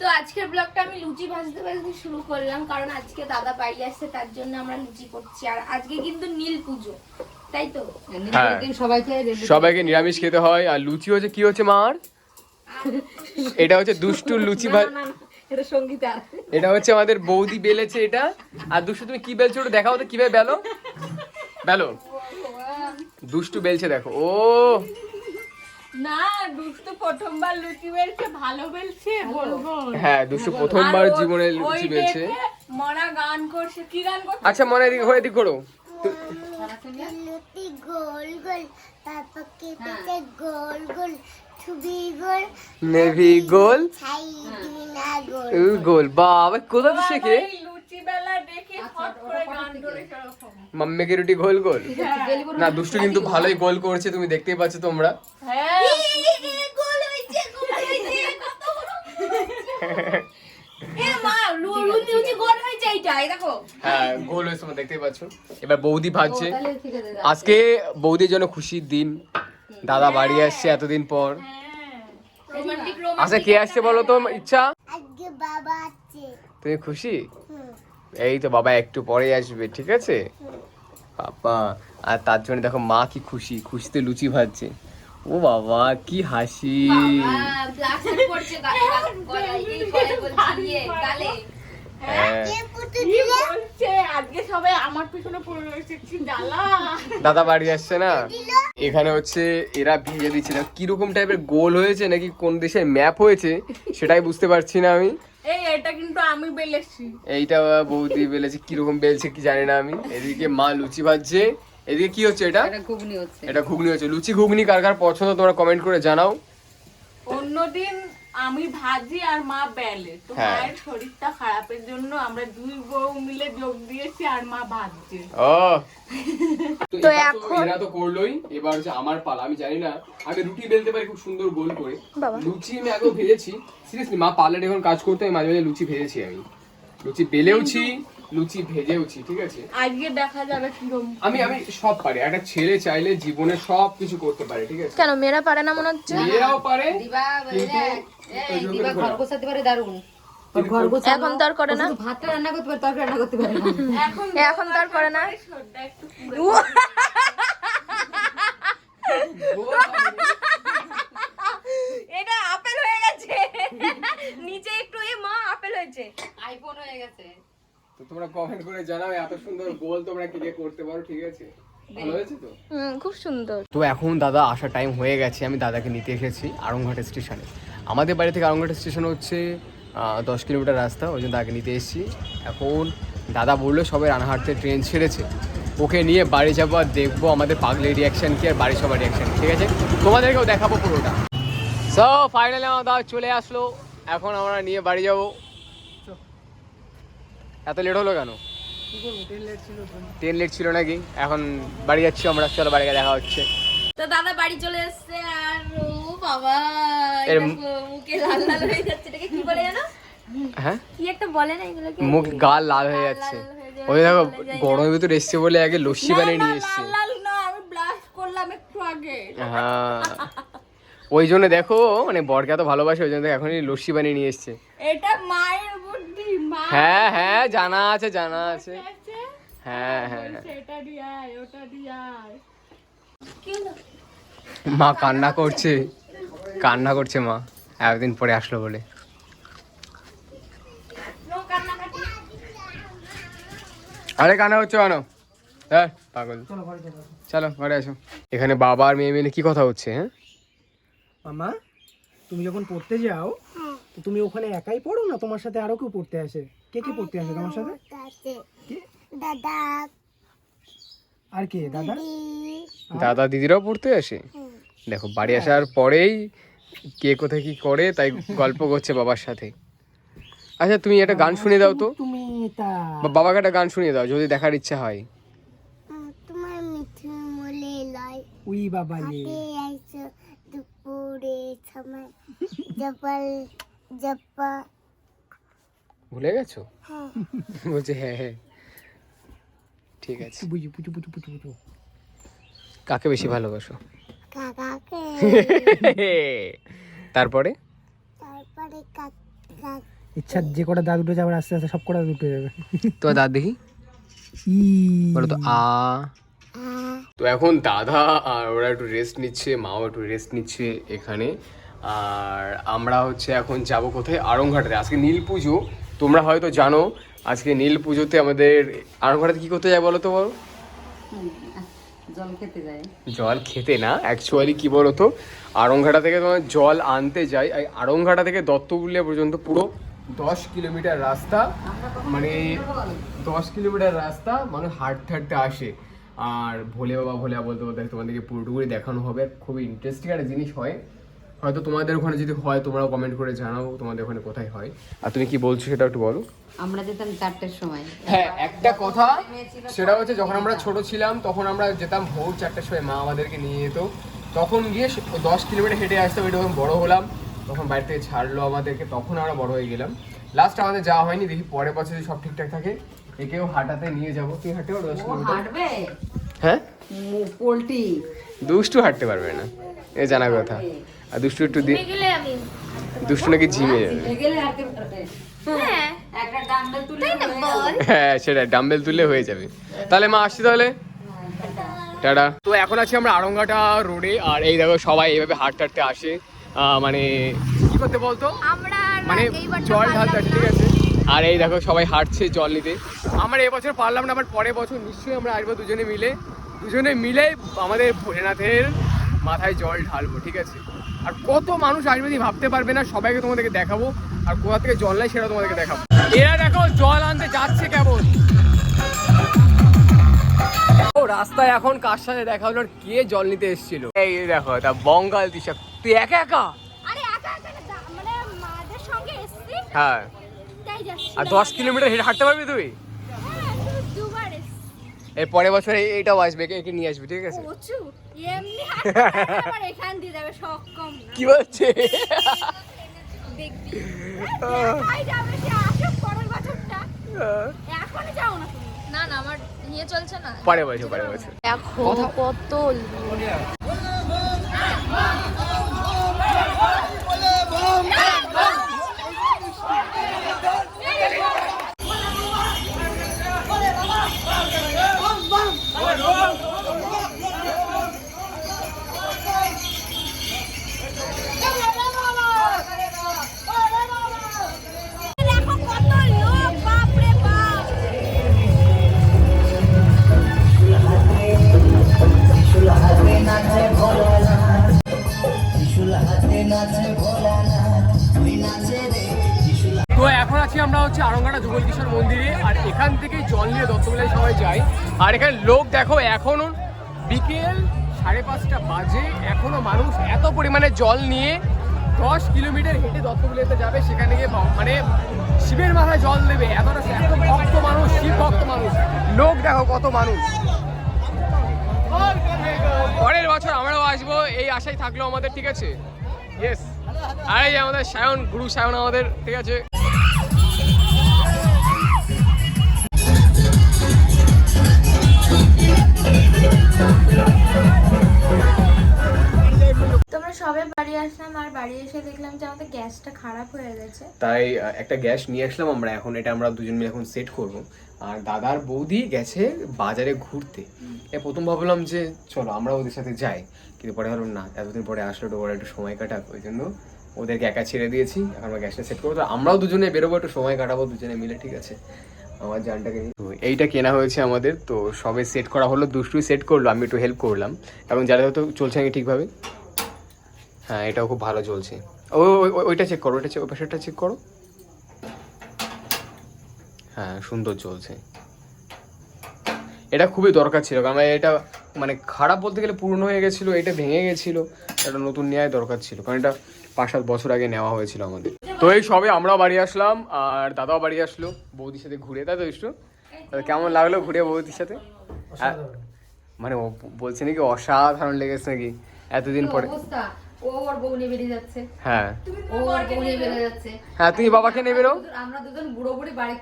তো আজকের ব্লগটা আমি লুচি ভাজতে ভাজতে শুরু করলাম কারণ আজকে দাদা বাড়ি আসছে তার জন্য আমরা লুচি করছি। আর আজকে কিন্তু নীল পুজো তাই তো? হ্যাঁ। সবাইকে সবাইকে নিরামিষ খেতে হয় আর লুচি হচ্ছে কি হচ্ছে মার? এটা হচ্ছে দুষ্টু লুচি ভাজ এটা সঙ্গীতা। এটা হচ্ছে আমাদের বৌদি বেলেছে এটা। আর দুষ্টু তুমি কি বেলছো ওটা দেখাও তো কীভাবে বেলো? বেলো। দুষ্টু বেলছে দেখো ও। না দুষ্টু প্রথমবার লুচি বেলছে ভালো বেলছে বলব হ্যাঁ দুষ্টু প্রথমবার জীবনে লুচি বেলছে। মনা গান করছে কি গান করছে? আচ্ছা মনে এদিকে ঘোরে এদিক করো তো- গোল গোল তারপর কেটেছে গোল গোল ছবি গোল নেভি গোল। ছাই গোল বাবা কোথা থেকে শেখে ওই লুচি বেলা দেখে ফট করে গান করে সেরকম মাম্মে কি রুটি গোল গোল? না দুষ্টু কিন্তু ভালোই গোল। করছে তুমি দেখতেই পাচ্ছ তোমরা। হ্যাঁ। গোল হয়েছে গোল হয়েছে কত বড় এ মা লু- লু- লুচি গোল হয়েছে এইটা এই দেখো। হ্যাঁ গোল হয়েছে তোমরা দেখতেই পাচ্ছ। এবার বৌদি ভাজছে। আজকে বৌদির জন্য খুশির দিন। দাদা বাড়ি আসছে এতদিন পর। আচ্ছা কে আসছে বলো তো? ইচ্ছা? আজকে বাবা আছে তুমি খুশি। এই তো বাবা, একটু পরে আসবে, ঠিক আছে? বাবা, আর তার জন্য দেখো মা কি খুশি, খুশিতে লুচি ভাজছে। ও বাবা, কি হাসি। হ্যাঁ। দাদা বাড়ি আসছে না? এখানে হচ্ছে এরা ভেজে দিচ্ছে। কীরকম টাইপের গোল হয়েছে নাকি, কোন দেশের ম্যাপ হয়েছে, সেটাই বুঝতে পারছি না আমি। এই এটা কিন্তু আমি বেলেছি। এইটা বৌদি বেলেছে কীরকম বেলছে কি জানি না আমি। এদিকে মা লুচি ভাজছে। এদিকে কি হচ্ছে এটা? ঘুগনি হচ্ছে। এটা ঘুগনি হচ্ছে। লুচি ঘুগনি কার কার পছন্দ তোমরা কমেন্ট করে জানাও। অন্যদিন আমি ভাজি আর মা বেলে। তো হ্যাঁ। মায়ের শরীরটা খারাপের জন্য আমরা দুই বউ মিলে যোগ দিয়েছি আর মা ভাজছে। ও। তো এখন- এরা তো করলোই। এবার হচ্ছে আমার পালা। আমি জানি না আমি রুটি বেলতে পারি খুব সুন্দর গোল করে। লুচি আমি আগেও ভেজেছি। সিরিয়াসলি মা পার্লারে এখন কাজ করতে আমি মাঝে মাঝে লুচি ভেজেছি আমি। লুচি বেলেওছি লুচি ভেজেওছি ঠিক আছে? আজকে দেখা যাবে আমি আমি সব পারি। একটা ছেলে চাইলে জীবনে সব কিছু করতে পারে ঠিক আছে? কেন মেয়েরা পারে না মনে হচ্ছে? মেয়েরাও পারে কিন্তু ওই জন্য দিবা করে ঘর না। গোছাতে পারে দারুণ। কিন্তু ঘর গোছানো এখন তো করে না। ভাতটা রান্না করতে পারে তরকারি রান্না করতে পারে এখন এখন করে না। এটা আপেল হয়ে গেছে। নিচে একটু এ মা আপেল হয়েছে। আইফোন হয়ে গেছে। তো তোমরা কমেন্ট করে জানাও এত সুন্দর গোল তোমরা কি করতে পারো ঠিক আছে? ভালো হয়েছে তো? খুব সুন্দর। তো এখন দাদা আসার টাইম হয়ে গেছে আমি দাদাকে নিতে এসেছি আরংঘাট স্টেশনে আমাদের বাড়ি থেকে আরংঘাট স্টেশন হচ্ছে দশ কিলোমিটার রাস্তা, ওই জন্য তাকে নিতে এসেছি। এখন দাদা বলল সবাই রানাহাটতে ট্রেন ছেড়েছে। ওকে নিয়ে বাড়ি যাব আর দেখব আমাদের পাগলের রিয়াকশান কি আর বাড়ির সবার রিয়াকশান ঠিক আছে? তোমাদেরকেও দেখাবো পুরোটা। সো ফাইনালি আমার দাদা চলে আসলো। এখন আমরা নিয়ে বাড়ি যাব। এত লেট হলো কেন? ট্রেন লেট ছিল নাকি? এখন বাড়ি যাচ্ছি আমরা, চলো বাড়ি গিয়ে দেখা হচ্ছে। তো দাদা বাড়ি চলে এসেছে আর বাবা এর মুখে লাল লাল হয়ে যাচ্ছে এটাকে কি বলে জানো? হ্যাঁ? কি একটা বলে না এগুলোকে? মুখ গাল লাল হয়ে যাচ্ছে। হয়ে ওই দেখো গরমের ভিতরে এসছে বলে আগে লস্যি বানিয়ে নিয়ে এসছে। লাল লাল না আমি ব্লাশ করলাম একটু আগে। হ্যাঁ। ওই জন্য দেখো মানে বরকে এত ভালোবাসে ওই জন্য এখনই লস্যি বানিয়ে নিয়ে এসছে। এটা মায়ের বুদ্ধি মা। হ্যাঁ হ্যাঁ জানা আছে জানা আছে। হ্যাঁ হ্যাঁ ওটা দিয়ায় মা কান্না করছে। কান্না করছে মা। এতদিন পরে আসলো বলে। আরে কান্না হচ্ছে কেন? হ্যাঁ পাগল। চলো ঘরে আসো। এখানে বাবা আর মেয়ে মিলে কি কথা হচ্ছে হ্যাঁ? মামা তুমি যখন পড়তে যাও তো তুমি ওখানে একাই পড়ো না? তোমার সাথে আরও কেউ পড়তে আসে? কে কে পড়তে আসে তোমার সাথে? দাদা। আর কে? দাদা? দাদা। দিদিরাও পড়তে আসে? দেখো বাড়ি আসার পরেই কে কোথায় কি করে তাই গল্প করছে বাবার সাথে। আচ্ছা তুমি একটা গান শুনিয়ে দাও তো। তুমি বাবাকে একটা গান শুনিয়ে দাও যদি দেখার ইচ্ছা হয়। তোমার মিঠু মলে লয়। উই বাবা লে। আইসো দুপুরে সময়। জপাল জপা ভুলে গেছো? হ্যাঁ। বলছে হ্যাঁ হ্যাঁ। ঠিক আছে। বুঝি পুচু পুচু পুচু পুচু কাকে বেশি ভালোবাসো? কাকাকে। তারপরে? তারপরে ইচ্ছা যে কটা দাঁত উঠে যাবে আস্তে আস্তে সব কটা দাঁত উঠে যাবে। তোমার দাঁত দেখি। বলো তো আ। তো এখন দাদা আর ওরা একটু রেস্ট নিচ্ছে মাও একটু রেস্ট নিচ্ছে এখানে। আর আমরা হচ্ছে এখন যাব কোথায়? আড়ংঘাটাতে। আজকে নীল পুজো। তোমরা হয়তো জানো আজকে নীল পুজোতে আমাদের আড়ংঘাটাতে কি করতে যায় বলো তো বলো? জল খেতে না অ্যাকচুয়ালি কি বলতো? আড়ংঘাটা থেকে তোমার জল আনতে যাই আড়ংঘাটা থেকে দত্তগুলিয়া পর্যন্ত পুরো দশ কিলোমিটার রাস্তা মানে দশ কিলোমিটার রাস্তা মানে হাঁটতে হাঁটতে আসে। আর ভোলে বাবা, ভোলে বলতে বলতে তোমাদেরকে পুরোটুকুই দেখানো হবে। খুবই ইন্টারেস্টিং একটা জিনিস হয়। হয়তো তোমাদের ওখানে যদি হয় তোমরাও কমেন্ট করে জানাও তোমাদের ওখানে কোথায় হয়। আর তুমি কি বলছো সেটা একটু বলো? আমরা যেতাম চারটের সময়। হ্যাঁ একটা কথা সেটা হচ্ছে যখন আমরা ছোট ছিলাম তখন আমরা যেতাম ভোর চারটের সময় মা আমাদেরকে নিয়ে যেত। তখন গিয়ে দশ কিলোমিটার হেঁটে আসতাম এটা যখন বড় হলাম তখন বাড়ি থেকে ছাড়লো আমাদেরকে তখন আমরা বড় হয়ে গেলাম। লাস্ট আমাদের যাওয়া হয়নি দেখি পরের বছর যদি সব ঠিকঠাক থাকে একেও হাঁটাতে নিয়ে যাব। তুই কিলোমিটার। হাঁটবে? হ্যাঁ? পোল্ট্রি। দুষ্টু হাঁটতে পারবে না। এ জানা কথা। আর দুষ্টু একটু দি- গেলে আমি দুষ্টু নাকি ঝিমে যাবে। হ্যাঁ। একটা ডাম্বেল তুলে তাই না বল। হ্যাঁ সেটা ডাম্বেল তুললে হয়ে যাবে। তাহলে মা আসছি তাহলে? টাটা। তো এখন আছি আমরা আড়ংঘাটা রোডে আর এই দেখো সবাই এইভাবে হাঁটতে হাঁটতে আসে। মানে কি করতে বলতো? মানে জল ঢালতে ঠিক আছে? আর এই দেখো সবাই হাঁটছে জল নিতে। আমরা এবছর পারলাম না আবার পরের বছর নিশ্চয়ই আমরা আসব দুজনে মিলে। দুজনে মিলে আমাদের ভোলেনাথের মাথায় জল ঢালবো ঠিক আছে? আর কত মানুষ আসবে তুমি ভাবতে পারবে না সবাইকে তোমাদেরকে দেখাবো আর কোথা থেকে জল নেয় সেটা তোমাদেরকে দেখাবো। এরা দেখো জল আনতে যাচ্ছে কেমন? ও রাস্তায় এখন কার সাথে দেখা হলো কে জল নিতে এসেছিল? এই দেখো তা বঙ্গাল দিশা। তুই একা একা? মানে হ্যাঁ। আর দশ কিলোমিটার হেঁটে হাঁটতে পারবি তুই হ্যাঁ, শুধু দুবার এসছি এর পরের বছর এটাও এইটাও আসবে একে নিয়ে আসবে ঠিক আছে? কি বলছে? পরে বছর পরে বছর। এখন দিয়ে তো এখন আছি আমরা হচ্ছে আরঙ্গাটা যুগল কিশোর মন্দিরে, আর এখান থেকে জল নিয়ে দত্তবেলায় সবাই যায় আর এখানে লোক দেখো, এখনও বিকেল সাড়ে পাঁচটা বাজে, এখনও মানুষ এত পরিমাণে জল নিয়ে দশ কিলোমিটার হেঁটে দত্তবেলাতে যাবে, সেখানে গিয়ে মানে শিবের মাথায় জল দেবে। এতটা এত ভক্ত মানুষ, শিব ভক্ত মানুষ। লোক দেখো কত মানুষ। পরের বছর আমরাও আসব, এই আশাই থাকল আমাদের, ঠিক আছে? ইয়েস আর এই যে আমাদের সায়ন গুরু সায়ন আমাদের ঠিক আছে? সবে বাড়ি আসলাম আর বাড়ি এসে দেখলাম যে আমাদের গ্যাসটা খারাপ হয়ে গেছে। তাই একটা গ্যাস নিয়ে আসলাম আমরা এখন এটা আমরা দুজন মিলে এখন সেট করব। আর দাদার বৌদি গেছে বাজারে ঘুরতে। এ প্রথম ভাবলাম যে চলো আমরা ওদের সাথে যাই। কিন্তু পরে ভাবলাম, না, এতদিন পরে আসলে ওরা একটু সময় কাটাক। ওই জন্য ওদেরকে একা ছেড়ে দিয়েছি। এখন আমরা গ্যাসটা সেট করব। তো আমরাও দুজনে বেরোবো, একটু সময় কাটাবো দুজনে মিলে, ঠিক আছে? আমার জানটাকে এইটা কেনা হয়েছে আমাদের। তো সবে সেট করা হলো, দুষ্টুই সেট করল, আমি একটু হেল্প করলাম। এবং যারা হয়তো চলছে নাকি ঠিকভাবে? হ্যাঁ এটাও খুব ভালো চলছে। ও ওই- ওই- ওইটা চেক করো, ওইটা ওই পাশেরটা চেক করো। হ্যাঁ সুন্দর চলছে। এটা খুবই দরকার ছিল, কারণ এটা মানে খারাপ বলতে গেলে পুরনো হয়ে গেছিল এটা ভেঙে গেছিল একটা নতুন নেওয়াই দরকার ছিল কারণ এটা পাঁচ সাত বছর আগে নেওয়া হয়েছিল আমাদের। তো এই সবে আমরাও বাড়ি আসলাম আর দাদাও বাড়ি আসলো বৌদির সাথে ঘুরে তাই তো তো কেমন লাগল ঘুরে বৌদির সাথে? হ্যাঁ, মানে ও বলছে নাকি অসাধারণ লেগেছে নাকি? এতদিন পরে অবস্থা? ও ওর বউ নিয়ে বেরিয়ে যাচ্ছে। হ্যাঁ। হ্যাঁ তুমি বাবাকে নেবে রো আমরা দুজন বুড়ো বুড়ি বাড়ি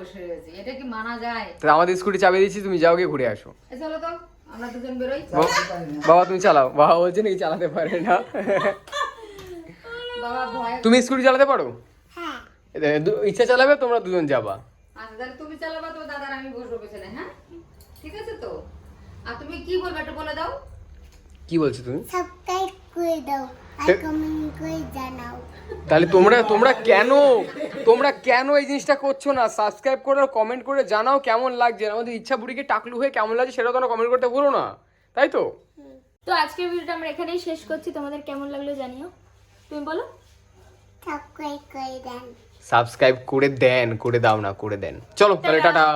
বসে রয়েছি। এটা কি মানা যায়? আমাদের স্কুটি চাবি দিচ্ছি তুমি যাও গিয়ে ঘুরে আসো। চলো তো। বাবা- বাবা তুমি চালাও। বাবা বলছে নাকি চালাতে পারে না? তুমি স্কুটি চালাতে পারো? হ্যাঁ। ইচ্ছা চালাবে তোমরা দুজন যাবা। আচ্ছা তুমি চালাবা তো দাদার আমি বসবো পেছনে হ্যাঁ? ঠিক আছে তো? আর তুমি কি বলবে একটু বলে দাও। কি বলছো তুমি? সাবস্ক্রাইব করে দাও। তাহলে তোমরা তোমরা কেন তোমরা কেন এই জিনিসটা করছ না? সাবস্ক্রাইব করে কমেন্ট করে জানাও কেমন লাগছে। আমাদের ইচ্ছা বুড়িকে টাকলু হয়ে কেমন লাগছে সেটা তোমরা কমেন্ট করতে ভুলো না। তাই তো? তো আজকের ভিডিওটা আমরা এখানেই শেষ করছি। তোমাদের কেমন লাগল জানিও। তুমি বলো। সাবস্ক্রাইব করে দেন। সাবস্ক্রাইব করে দেন করে দাও না করে দেন। চলো তাহলে টাটা।